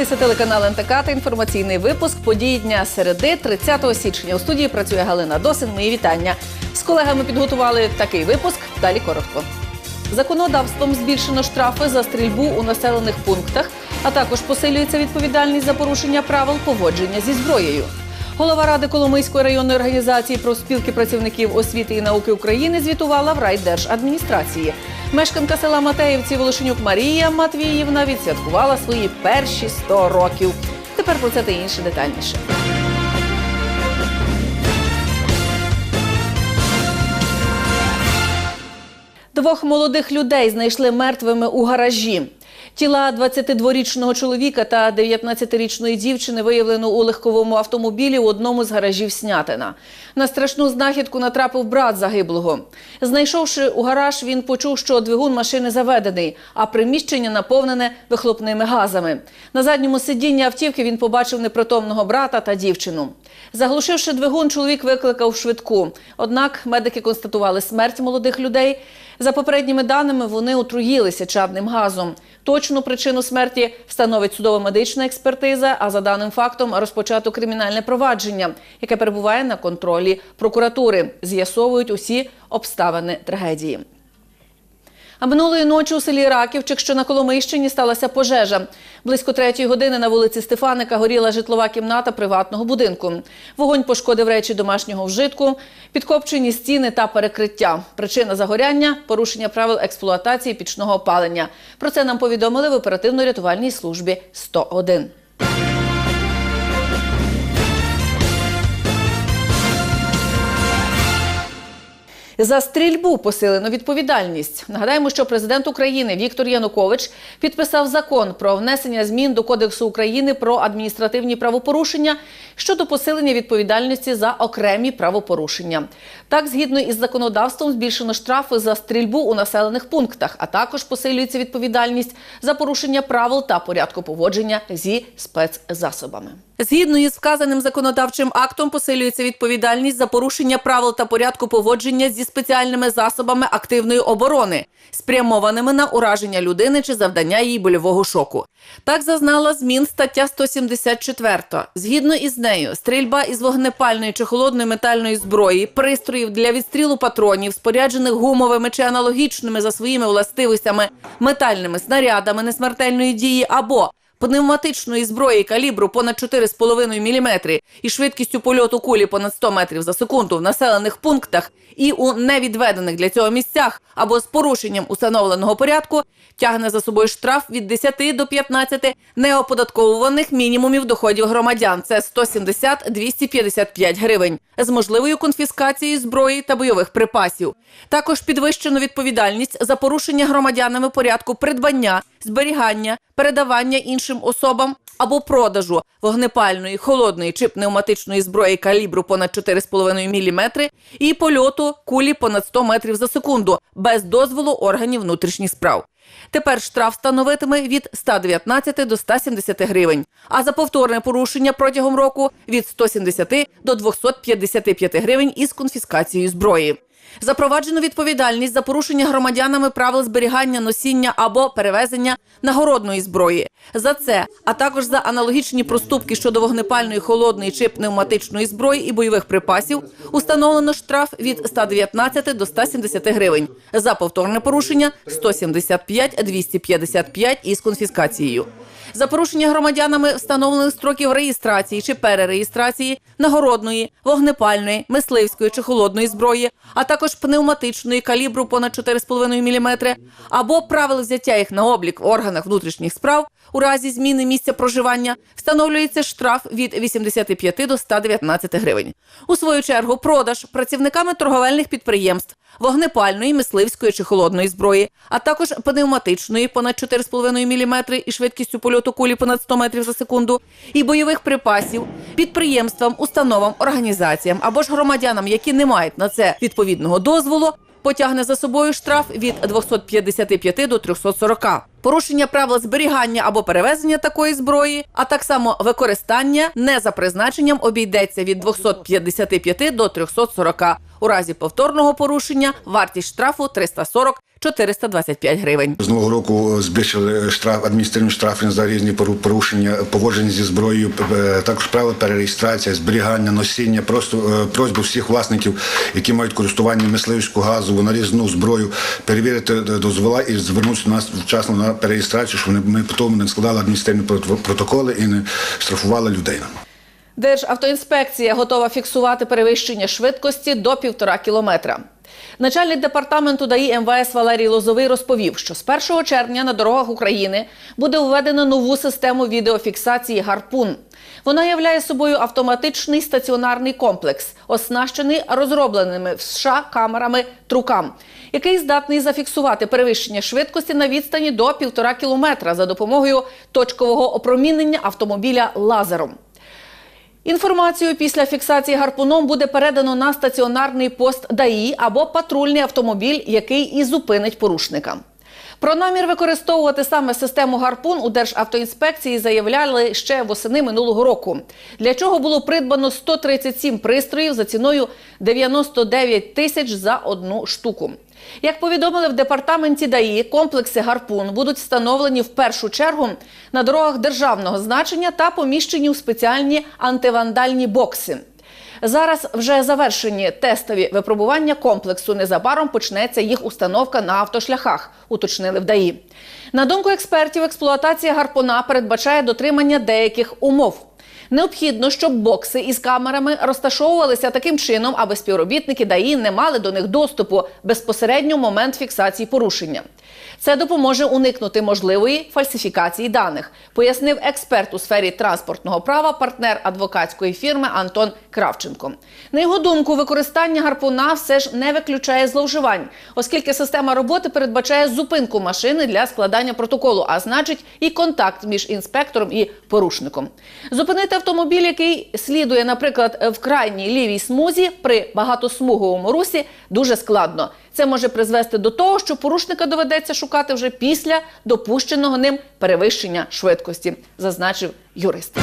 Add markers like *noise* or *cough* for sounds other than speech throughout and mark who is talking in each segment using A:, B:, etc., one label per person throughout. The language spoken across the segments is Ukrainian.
A: Дивитеся телеканал НТК та інформаційний випуск події дня середи 30 січня. У студії працює Галина Досин. Мої вітання. З колегами підготували такий випуск. Далі коротко. Законодавством збільшено штрафи за стрільбу у населених пунктах, а також посилюється відповідальність за порушення правил поводження зі зброєю. Голова ради Коломийської районної організації профспілки працівників освіти і науки України звітувала в райдержадміністрації. Мешканка села Матеївці Волошенюк Марія Матвіївна відсвяткувала свої перші 100 років. Тепер про це та інше детальніше. Двох молодих людей знайшли мертвими у гаражі. Тіла 22-річного чоловіка та 19-річної дівчини виявлено у легковому автомобілі у одному з гаражів Снятина. На страшну знахідку натрапив брат загиблого. Знайшовши у гараж, він почув, що двигун машини заведений, а приміщення наповнене вихлопними газами. На задньому сидінні автівки він побачив непритомного брата та дівчину. Заглушивши двигун, чоловік викликав швидку. Однак медики констатували смерть молодих людей. За попередніми даними, вони отруїлися чадним газом. Точну причину смерті встановить судово-медична експертиза. А за даним фактом розпочато кримінальне провадження, яке перебуває на контролі прокуратури. З'ясовують усі обставини трагедії. А минулої ночі у селі Раківчик, що на Коломийщині, сталася пожежа. Близько третьої години на вулиці Стефаника горіла житлова кімната приватного будинку. Вогонь пошкодив речі домашнього вжитку, підкопчені стіни та перекриття. Причина загоряння порушення правил експлуатації пічного опалення. Про це нам повідомили в оперативно-рятувальній службі 101. За стрільбу посилено відповідальність. Нагадаємо, що президент України Віктор Янукович підписав закон про внесення змін до Кодексу України про адміністративні правопорушення щодо посилення відповідальності за окремі правопорушення. Так, згідно із законодавством, збільшено штрафи за стрільбу у населених пунктах, а також посилюється відповідальність за порушення правил та порядку поводження зі спецзасобами. Згідно із вказаним законодавчим актом посилюється відповідальність за порушення правил та порядку поводження зі спеціальними засобами активної оборони, спрямованими на ураження людини чи завдання їй больового шоку. Так зазнала змін стаття 174. Згідно із нею, стрільба із вогнепальної чи холодної метальної зброї, пристроїв для відстрілу патронів, споряджених гумовими чи аналогічними за своїми властивостями метальними снарядами несмертельної дії або пневматичної зброї калібру понад 4,5 мм і швидкістю польоту кулі понад 100 метрів за секунду в населених пунктах і у невідведених для цього місцях або з порушенням установленого порядку тягне за собою штраф від 10 до 15 неоподатковуваних мінімумів доходів громадян. Це 170-255 гривень з можливою конфіскацією зброї та бойових припасів. Також підвищено відповідальність за порушення громадянами порядку придбання, зберігання, передавання іншим особам або продажу вогнепальної, холодної чи пневматичної зброї калібру понад 4,5 мм і польоту кулі понад 100 метрів за секунду без дозволу органів внутрішніх справ. Тепер штраф становитиме від 119 до 170 гривень, а за повторне порушення протягом року від 170 до 255 гривень із конфіскацією зброї. Запроваджено відповідальність за порушення громадянами правил зберігання, носіння або перевезення нагородної зброї. За це, а також за аналогічні проступки щодо вогнепальної, холодної чи пневматичної зброї і бойових припасів, установлено штраф від 119 до 170 гривень. За повторне порушення 175 255 із конфіскацією. За порушення громадянами встановлених строків реєстрації чи перереєстрації нагородної, вогнепальної, мисливської чи холодної зброї, а також пневматичної калібру понад 4,5 мм, або правил взяття їх на облік в органах внутрішніх справ у разі зміни місця проживання встановлюється штраф від 85 до 119 гривень. У свою чергу продаж працівниками торговельних підприємств вогнепальної, мисливської чи холодної зброї, а також пневматичної понад 4,5 мм і швидкістю польоту кулі понад 100 метрів за секунду, і бойових припасів підприємствам, установам, організаціям або ж громадянам, які не мають на це відповідного дозволу, потягне за собою штраф від 255 до 340. Порушення правил зберігання або перевезення такої зброї, а так само використання не за призначенням обійдеться від 255 до 340. У разі повторного порушення вартість штрафу 340 425 гривень.
B: З нового року збільшили штраф адміністративні штрафи за різні пору- порушення поводження зі зброєю, е, також правила перереєстрація, зберігання, носіння, просто е, просьбу всіх власників, які мають користування мисливську газову, нарізну зброю, перевірити е, дозвола і звернутися нас вчасно на перереєстрацію, щоб ми потім не складали адміністративні прот- протоколи і не штрафували людей.
A: Державтоінспекція готова фіксувати перевищення швидкості до півтора кілометра. Начальник департаменту ДАІ МВС Валерій Лозовий розповів, що з 1 червня на дорогах України буде введено нову систему відеофіксації гарпун. Вона являє собою автоматичний стаціонарний комплекс, оснащений розробленими в США камерами трукам, який здатний зафіксувати перевищення швидкості на відстані до півтора кілометра за допомогою точкового опромінення автомобіля лазером. Інформацію після фіксації гарпуном буде передано на стаціонарний пост ДАІ або патрульний автомобіль, який і зупинить порушника. Про намір використовувати саме систему гарпун у Державтоінспекції заявляли ще восени минулого року. Для чого було придбано 137 пристроїв за ціною 99 тисяч за одну штуку. Як повідомили в департаменті ДАІ, комплекси гарпун будуть встановлені в першу чергу на дорогах державного значення та поміщені у спеціальні антивандальні бокси. Зараз вже завершені тестові випробування комплексу. Незабаром почнеться їх установка на автошляхах, уточнили в ДАІ. На думку експертів, експлуатація гарпуна передбачає дотримання деяких умов. Необхідно, щоб бокси із камерами розташовувалися таким чином, аби співробітники ДАІ не мали до них доступу безпосередньо момент фіксації порушення. Це допоможе уникнути можливої фальсифікації даних, пояснив експерт у сфері транспортного права, партнер адвокатської фірми Антон Кравченко. На його думку, використання гарпуна все ж не виключає зловживань, оскільки система роботи передбачає зупинку машини для складання протоколу, а значить і контакт між інспектором і порушником. Зупинити автомобіль, який слідує, наприклад, в крайній лівій смузі при багатосмуговому русі, дуже складно. Це може призвести до того, що порушника доведеться шукати вже після допущеного ним перевищення швидкості, зазначив юрист.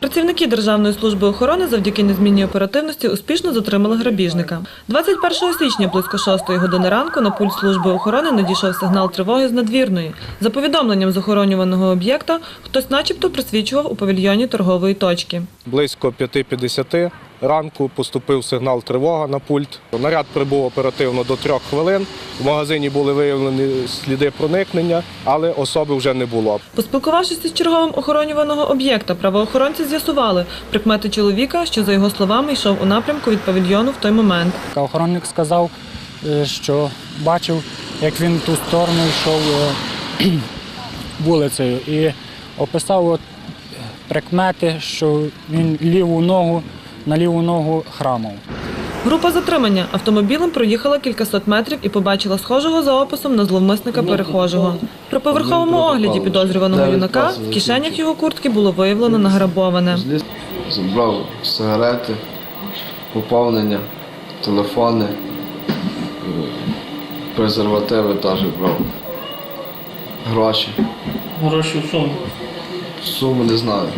C: Працівники Державної служби охорони завдяки незмінній оперативності успішно затримали грабіжника. 21 січня близько 6 години ранку на пульт служби охорони надійшов сигнал тривоги з надвірної. За повідомленням з охоронюваного об'єкта, хтось начебто присвічував у павільйоні торгової точки.
D: Близько 5.50 ранку поступив сигнал тривога на пульт. Наряд прибув оперативно до трьох хвилин. В магазині були виявлені сліди проникнення, але особи вже не було.
C: Поспілкувавшись із черговим охоронюваного об'єкта, правоохоронці з'ясували прикмети чоловіка, що за його словами йшов у напрямку від павільйону в той момент.
E: Охоронник сказав, е, що бачив, як він в ту сторону йшов е, *clears throat* вулицею і описав от прикмети, що він ліву ногу на ліву ногу храмав.
C: Група затримання автомобілем проїхала кількасот метрів і побачила схожого за описом на зловмисника перехожого. При поверховому огляді підозрюваного юнака в кишенях його куртки було виявлено награбоване.
F: Забрав сигарети, поповнення, телефони, е, презервативи теж брав. Гроші.
G: Гроші в суму.
F: Суму не знаю.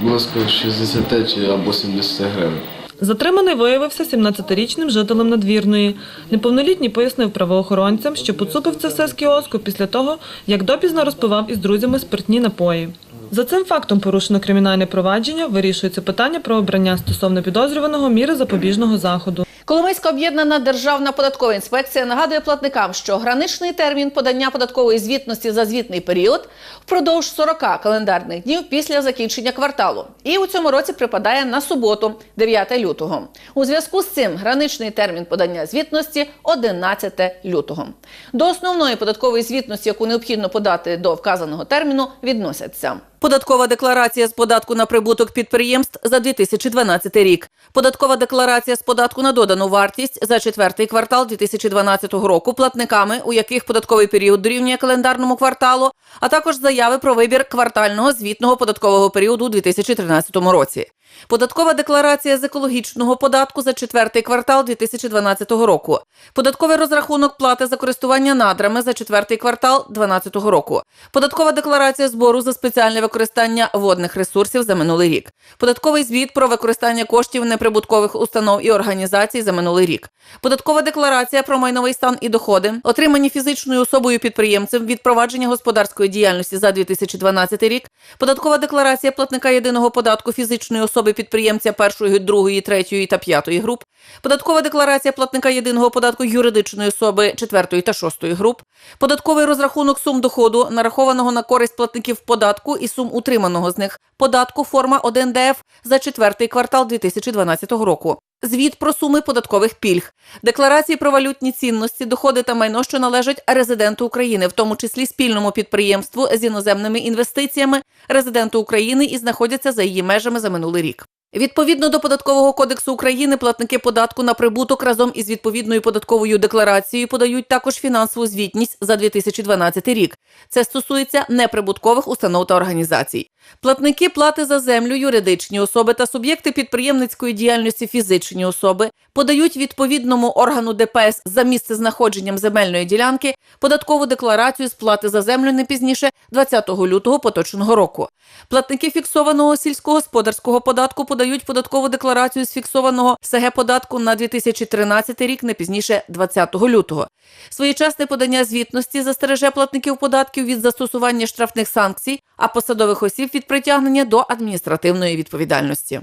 F: Близько 60 чи або 70 гривень.
C: Затриманий виявився 17-річним жителем надвірної. Неповнолітній пояснив правоохоронцям, що поцупив це все з кіоску після того, як допізно розпивав із друзями спиртні напої. За цим фактом порушено кримінальне провадження, вирішується питання про обрання стосовно підозрюваного міри запобіжного заходу.
A: Коломийська об'єднана державна податкова інспекція нагадує платникам, що граничний термін подання податкової звітності за звітний період впродовж 40 календарних днів після закінчення кварталу. І у цьому році припадає на суботу, 9 лютого. У зв'язку з цим граничний термін подання звітності 11 лютого. До основної податкової звітності, яку необхідно подати до вказаного терміну, відносяться. Податкова декларація з податку на прибуток підприємств за 2012 рік. Податкова декларація з податку на додану вартість за четвертий квартал 2012 року платниками, у яких податковий період дорівнює календарному кварталу, а також заяви про вибір квартального звітного податкового періоду у 2013 році. Податкова декларація з екологічного податку за четвертий квартал 2012 року. Податковий розрахунок плати за користування надрами за четвертий квартал 2012 року. Податкова декларація збору за спеціальне використання водних ресурсів за минулий рік. Податковий звіт про використання коштів неприбуткових установ і організацій за минулий рік. Податкова декларація про майновий стан і доходи, отримані фізичною особою підприємцем від провадження господарської діяльності за 2012 рік. Податкова декларація платника єдиного податку фізичної особи підприємця першої, другої, третьої та п'ятої груп. Податкова декларація платника єдиного податку юридичної особи четвертої та шостої груп. Податковий розрахунок сум доходу, нарахованого на користь платників податку і сум утриманого з них податку форма 1 ДФ за четвертий квартал 2012 року. Звіт про суми податкових пільг, декларації про валютні цінності, доходи та майно, що належать резиденту України, в тому числі спільному підприємству з іноземними інвестиціями, резиденту України і знаходяться за її межами за минулий рік. Відповідно до податкового кодексу України, платники податку на прибуток разом із відповідною податковою декларацією подають також фінансову звітність за 2012 рік. Це стосується неприбуткових установ та організацій. Платники плати за землю, юридичні особи та суб'єкти підприємницької діяльності фізичні особи подають відповідному органу ДПС за місцезнаходженням земельної ділянки податкову декларацію сплати за землю не пізніше 20 лютого поточного року. Платники фіксованого сільськогосподарського податку подають податкову декларацію з фіксованого СГ податку на 2013 рік не пізніше 20 лютого. Своєчасне подання звітності застереже платників податків від застосування штрафних санкцій, а посадових осіб від притягнення до адміністративної відповідальності.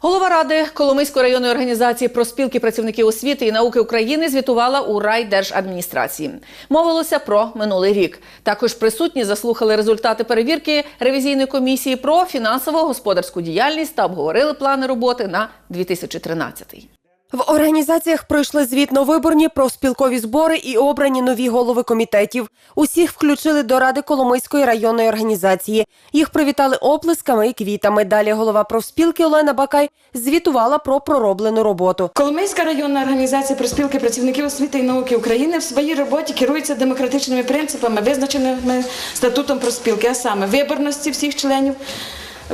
A: Голова ради Коломийської районної організації проспілки працівників освіти і науки України звітувала у райдержадміністрації. Мовилося про минулий рік. Також присутні заслухали результати перевірки ревізійної комісії про фінансово-господарську діяльність та обговорили плани роботи на 2013.
H: В організаціях пройшли звітно-виборні профспілкові збори і обрані нові голови комітетів. Усіх включили до ради Коломийської районної організації. Їх привітали оплесками і квітами. Далі голова профспілки Олена Бакай звітувала про пророблену роботу.
I: Коломийська районна організація проспілки працівників освіти і науки України в своїй роботі керується демократичними принципами, визначеними статутом проспілки, а саме виборності всіх членів.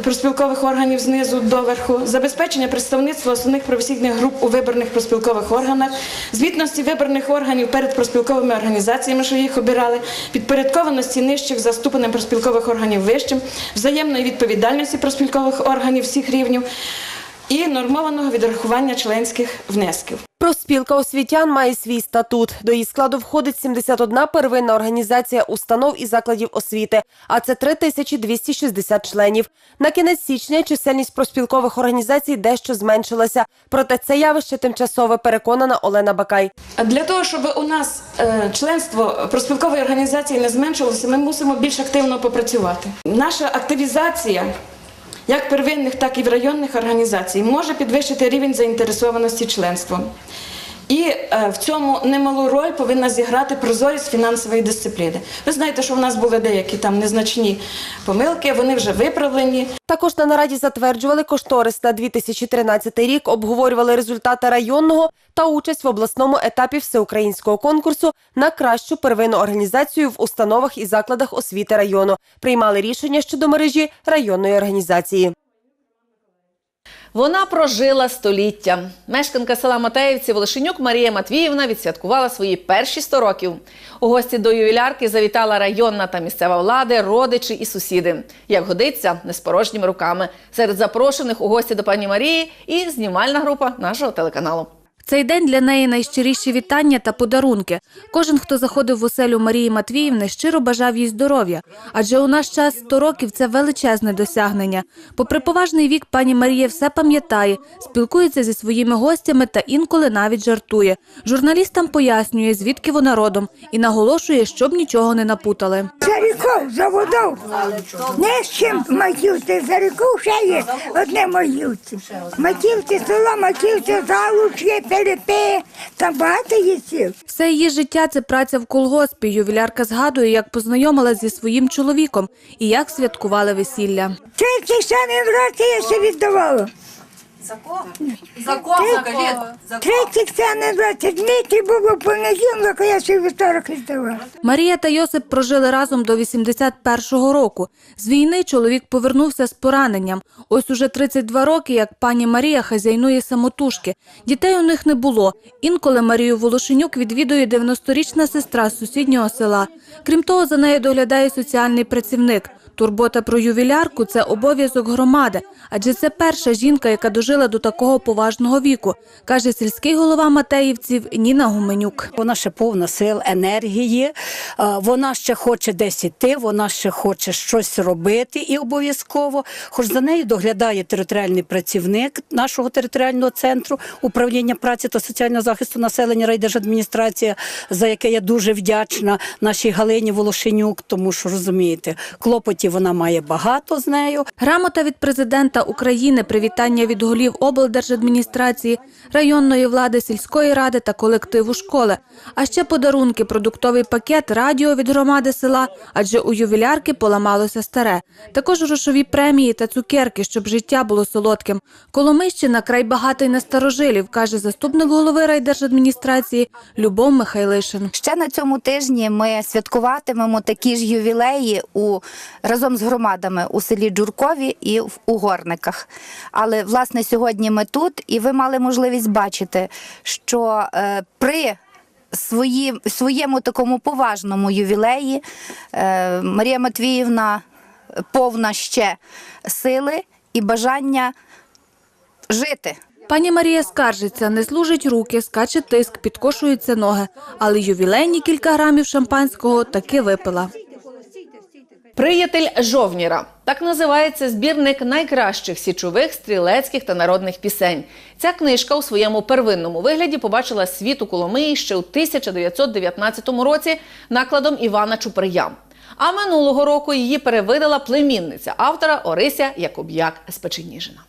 I: Проспілкових органів знизу до верху, забезпечення представництва основних професійних груп у виборних проспілкових органах, звітності виборних органів перед проспілковими організаціями, що їх обирали, підпорядкованості нижчих за ступенем проспілкових органів вищим, взаємної відповідальності проспілкових органів всіх рівнів і нормованого відрахування членських внесків.
H: Профспілка освітян має свій статут. До її складу входить 71 первинна організація установ і закладів освіти, а це 3260 членів. На кінець січня чисельність профспілкових організацій дещо зменшилася. Проте це явище тимчасове, переконана Олена Бакай.
I: Для того, щоб у нас е, членство проспілкової організації не зменшилося, ми мусимо більш активно попрацювати. Наша активізація. Як первинних, так і в районних організацій може підвищити рівень заінтересованості членством. І е, в цьому немалу роль повинна зіграти прозорість фінансової дисципліни. Ви знаєте, що в нас були деякі там незначні помилки, вони вже виправлені.
H: Також на нараді затверджували кошторис на 2013 рік, обговорювали результати районного та участь в обласному етапі всеукраїнського конкурсу на кращу первинну організацію в установах і закладах освіти району. Приймали рішення щодо мережі районної організації.
A: Вона прожила століття. Мешканка села Матеївці Волошенюк Марія Матвіївна відсвяткувала свої перші 100 років. У гості до ювілярки завітала районна та місцева влада, родичі і сусіди. Як годиться, не з порожніми руками. Серед запрошених у гості до пані Марії і знімальна група нашого телеканалу.
J: Цей день для неї найщиріші вітання та подарунки. Кожен, хто заходив в оселю Марії Матвіївни, щиро бажав їй здоров'я, адже у наш час 100 років це величезне досягнення. Попри поважний вік, пані Марія все пам'ятає, спілкується зі своїми гостями та інколи навіть жартує. Журналістам пояснює, звідки вона родом, і наголошує, щоб нічого не напутали.
K: За рікою, за водою. Не з чим Маківці, за рікою ще є одне Маківці. Маківці, село Маківці, Залучки, Перепи, та багато їсів.
J: Все її життя це праця в колгоспі. Ювілярка згадує, як познайомилась зі своїм чоловіком і як святкували весілля.
K: Тільки самі роки я ще віддавала. Закон, закажіть. 30 це не 20 метрів було понеділок, а я ще вівторок різдувала.
J: Марія та Йосип прожили разом до 81-го року. З війни чоловік повернувся з пораненням. Ось уже 32 роки, як пані Марія хазяйнує самотужки. Дітей у них не було. Інколи Марію Волошенюк відвідує 90-річна сестра з сусіднього села. Крім того, за нею доглядає соціальний працівник. Турбота про ювілярку це обов'язок громади, адже це перша жінка, яка дожила до такого поважного віку, каже сільський голова Матеївців Ніна Гуменюк.
L: Вона ще повна сил, енергії. е, Вона ще хоче десь іти, вона ще хоче щось робити і обов'язково. Хоч за нею доглядає територіальний працівник нашого територіального центру управління праці та соціального захисту населення райдержадміністрація, за яке я дуже вдячна нашій Галині Волошенюк, тому що розумієте, клопотів вона має багато з нею.
J: Грамота від президента України, привітання від голів облдержадміністрації, районної влади, сільської ради та колективу школи. А ще подарунки, продуктовий пакет, радіо від громади села, адже у ювілярки поламалося старе. Також грошові премії та цукерки, щоб життя було солодким. Коломийщина край багатий на старожилів, каже заступник голови райдержадміністрації Любов Михайлишин.
M: Ще на цьому тижні ми святкуватимемо такі ж ювілеї у разом з громадами у селі Джуркові і в Угорниках. Але власне сьогодні ми тут, і ви мали можливість бачити, що е, при свої, своєму такому поважному ювілеї е, Марія Матвіївна повна ще сили і бажання жити.
J: Пані Марія скаржиться, не служить руки, скаче тиск, підкошуються ноги, але ювілейні кілька грамів шампанського таки випила.
A: Приятель Жовніра так називається збірник найкращих січових, стрілецьких та народних пісень. Ця книжка у своєму первинному вигляді побачила світ у Коломиї ще у 1919 році накладом Івана Чуприя. А минулого року її перевидала племінниця автора Орися Якуб'як з Печеніжина.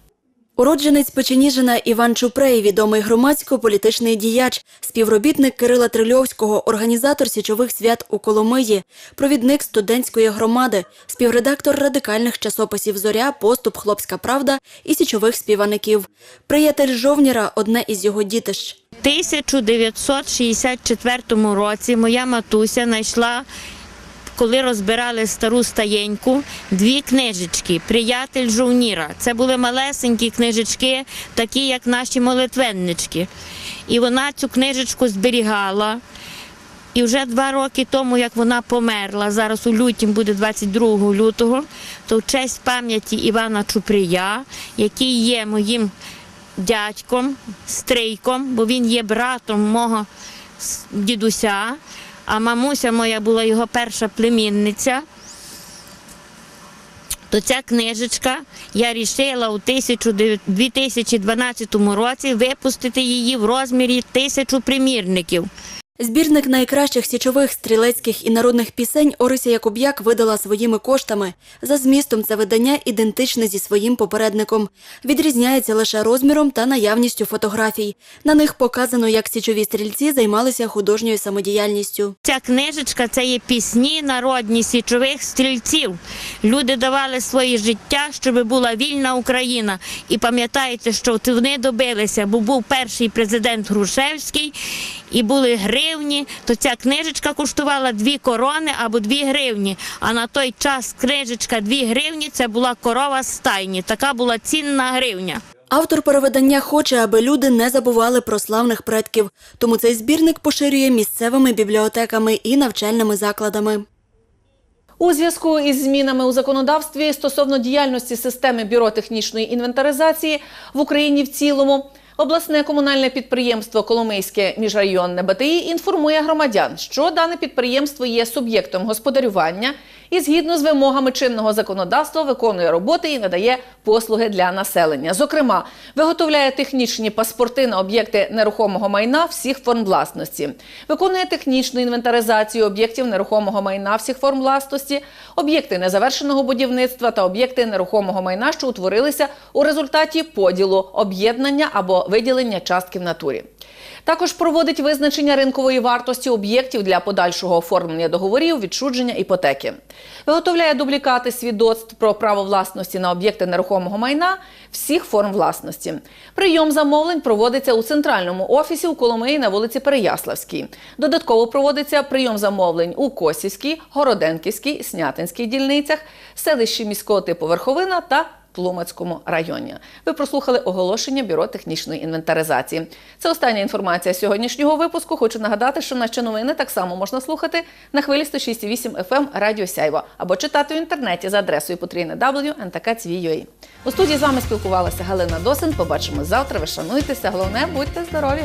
N: Уродженець Печеніжина Іван Чупрей, відомий громадсько-політичний діяч, співробітник Кирила Трильовського, організатор січових свят у Коломиї, провідник студентської громади, співредактор радикальних часописів Зоря, Поступ, Хлопська Правда і січових співаників. Приятель Жовніра одне із його дітищ.
O: У 1964 році моя матуся знайшла, коли розбирали стару стаєньку, дві книжечки Приятель жовніра. Це були малесенькі книжечки, такі як наші молитвеннички. І вона цю книжечку зберігала. І вже два роки тому, як вона померла, зараз у лютім буде 22 лютого, то в честь пам'яті Івана Чупрія, який є моїм дядьком, стрийком, бо він є братом мого дідуся, а мамуся моя була його перша племінниця. То ця книжечка я рішила у 1900 2012 році випустити її в розмірі тисячу примірників.
N: Збірник найкращих січових, стрілецьких і народних пісень Орися Якуб'як видала своїми коштами. За змістом це видання ідентичне зі своїм попередником. Відрізняється лише розміром та наявністю фотографій. На них показано, як січові стрільці займалися художньою самодіяльністю.
O: Ця книжечка це є пісні народні січових стрільців. Люди давали своє життя, щоб була вільна Україна. І пам'ятаєте, що вони добилися, бо був перший президент Грушевський і були гривні. То ця книжечка коштувала дві корони або дві гривні. А на той час книжечка дві гривні це була корова з стайні. Така була цінна гривня.
N: Автор перевидання хоче, аби люди не забували про славних предків, тому цей збірник поширює місцевими бібліотеками і навчальними закладами.
A: У зв'язку із змінами у законодавстві стосовно діяльності системи бюро технічної інвентаризації в Україні в цілому. Обласне комунальне підприємство Коломийське міжрайонне БТІ інформує громадян, що дане підприємство є суб'єктом господарювання і згідно з вимогами чинного законодавства виконує роботи і надає послуги для населення. Зокрема, виготовляє технічні паспорти на об'єкти нерухомого майна всіх форм власності, виконує технічну інвентаризацію об'єктів нерухомого майна всіх форм власності, об'єкти незавершеного будівництва та об'єкти нерухомого майна, що утворилися у результаті поділу, об'єднання або виділення частки в натурі. Також проводить визначення ринкової вартості об'єктів для подальшого оформлення договорів, відчудження іпотеки. Виготовляє дублікати свідоцтв про право власності на об'єкти нерухомого майна всіх форм власності. Прийом замовлень проводиться у центральному офісі у Коломиї на вулиці Переяславській. Додатково проводиться прийом замовлень у Косівській, Городенківській, Снятинській дільницях, селищі міського типу Верховина та Тлумацькому районі. Ви прослухали оголошення Бюро технічної інвентаризації. Це остання інформація сьогоднішнього випуску. Хочу нагадати, що наші новини так само можна слухати на хвилі 106,8 FM Радіо Сяйво або читати в інтернеті за адресою потрійне У студії з вами спілкувалася Галина Досин. Побачимо завтра. Ви шануйтеся. Головне, будьте здорові!